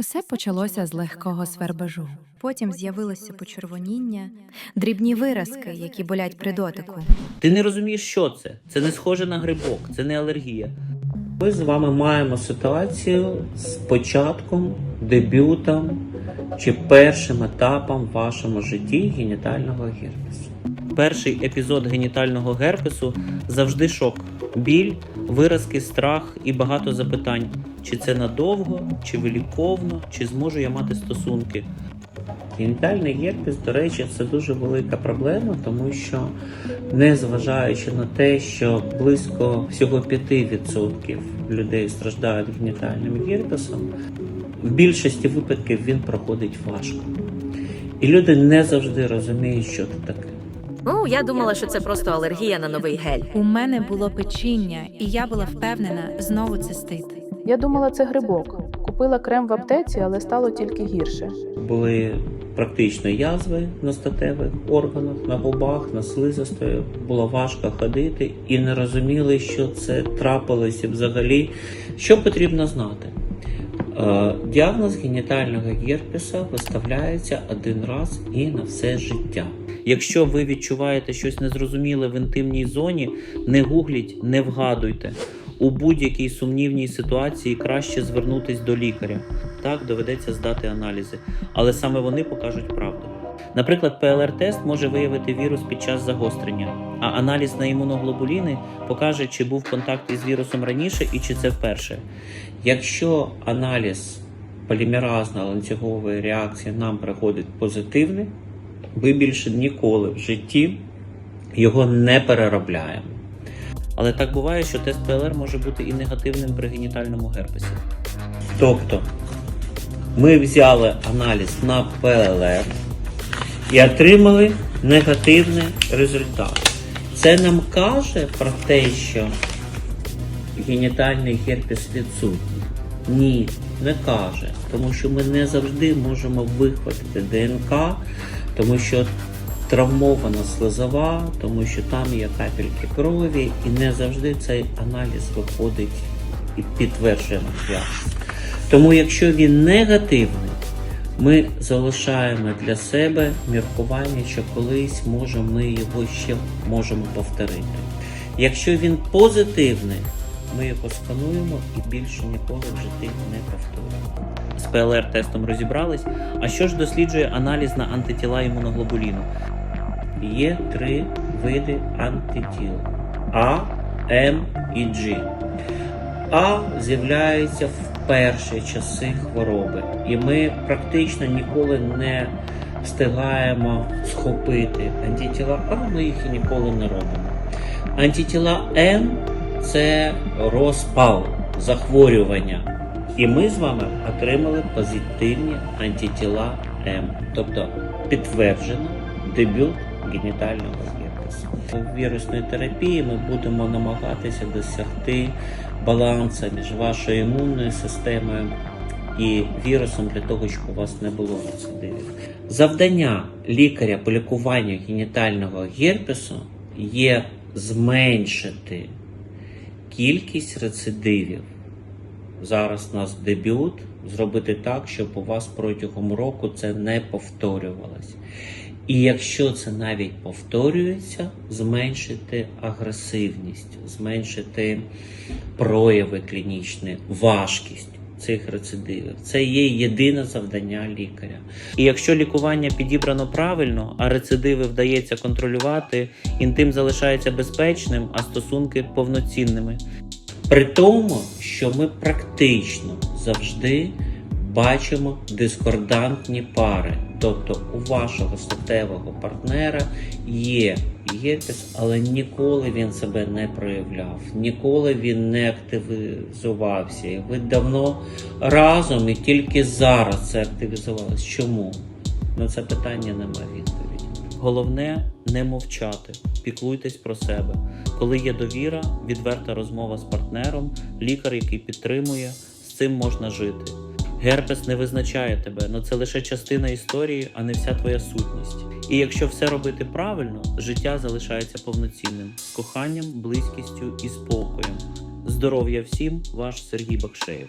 Усе почалося з легкого свербежу. Потім з'явилося почервоніння, дрібні виразки, які болять при дотику. Ти не розумієш, що це. Це не схоже на грибок, це не алергія. Ми з вами маємо ситуацію з початком, дебютом чи першим етапом в вашому житті генітального герпесу. Перший епізод генітального герпесу завжди шок, біль, виразки, страх і багато запитань: чи це надовго, чи виліковно, чи зможу я мати стосунки. Генітальний герпес, до речі, це дуже велика проблема, тому що незважаючи на те, що близько всього 5% людей страждають генітальним герпесом, в більшості випадків він проходить важко. І люди не завжди розуміють, що це таке. Ну, я думала, що це просто алергія на новий гель. У мене було печіння, і я була впевнена, знову цистит. Я думала, це грибок. Купила крем в аптеці, але стало тільки гірше. Були практично язви на статевих органах, на губах, на слизистої. Було важко ходити і не розуміли, що це трапилося взагалі. Що потрібно знати? Е, Діагноз генітального герпеса виставляється один раз і на все життя. Якщо ви відчуваєте щось незрозуміле в інтимній зоні, не гугліть, не вгадуйте. У будь-якій сумнівній ситуації краще звернутись до лікаря. Так доведеться здати аналізи, але саме вони покажуть правду. Наприклад, ПЛР-тест може виявити вірус під час загострення, а аналіз на імуноглобуліни покаже, чи був контакт із вірусом раніше і чи це вперше. Якщо аналіз полімеразно-ланцюгової реакції нам приходить позитивний, ми більше ніколи в житті його не переробляємо. Але так буває, що тест ПЛР може бути і негативним при генітальному герпесі. Тобто ми взяли аналіз на ПЛР і отримали негативний результат. Це нам каже про те, що генітальний герпес відсутній. Ні, не каже, тому що ми не завжди можемо вихватити ДНК, тому що травмована слизова, тому що там є капельки крові, і не завжди цей аналіз виходить і підтверджує матеріал. Тому, якщо він негативний, ми залишаємо для себе міркування, що колись може ми його ще можемо повторити. Якщо він позитивний, ми його скануємо і більше ніколи в житті не повторюємо. З ПЛР-тестом розібрались. А що ж досліджує аналіз на антитіла імуноглобуліну? Є три види антитіл А, М і G. А з'являється в перші часи хвороби, і ми практично ніколи не встигаємо схопити антитіла А, ми їх і ніколи не робимо. Антитіла М це розпал, захворювання. І ми з вами отримали позитивні антитіла М, тобто підтверджено дебют генітального герпесу. У вірусної терапії ми будемо намагатися досягти балансу між вашою імунною системою і вірусом для того, щоб у вас не було рецидивів. Завдання лікаря по лікуванню генітального герпесу є зменшити кількість рецидивів. Зараз у нас дебют. Зробити так, щоб у вас протягом року це не повторювалось. І якщо це навіть повторюється, зменшити агресивність, зменшити прояви клінічні, важкість цих рецидивів. Це є єдине завдання лікаря. І якщо лікування підібрано правильно, а рецидиви вдається контролювати, інтим залишається безпечним, а стосунки повноцінними. При тому, що ми практично завжди бачимо дискордантні пари. Тобто у вашого статевого партнера є герпес, але ніколи він себе не проявляв, ніколи він не активізувався. І ви давно разом і тільки зараз це активізувалось. Чому? На це питання немає відповіді. Головне не мовчати, піклуйтесь про себе. Коли є довіра, відверта розмова з партнером, лікар, який підтримує, з цим можна жити. Герпес не визначає тебе, але це лише частина історії, а не вся твоя сутність. І якщо все робити правильно, життя залишається повноцінним з коханням, близькістю і спокоєм. Здоров'я всім, ваш Сергій Бакшеєв.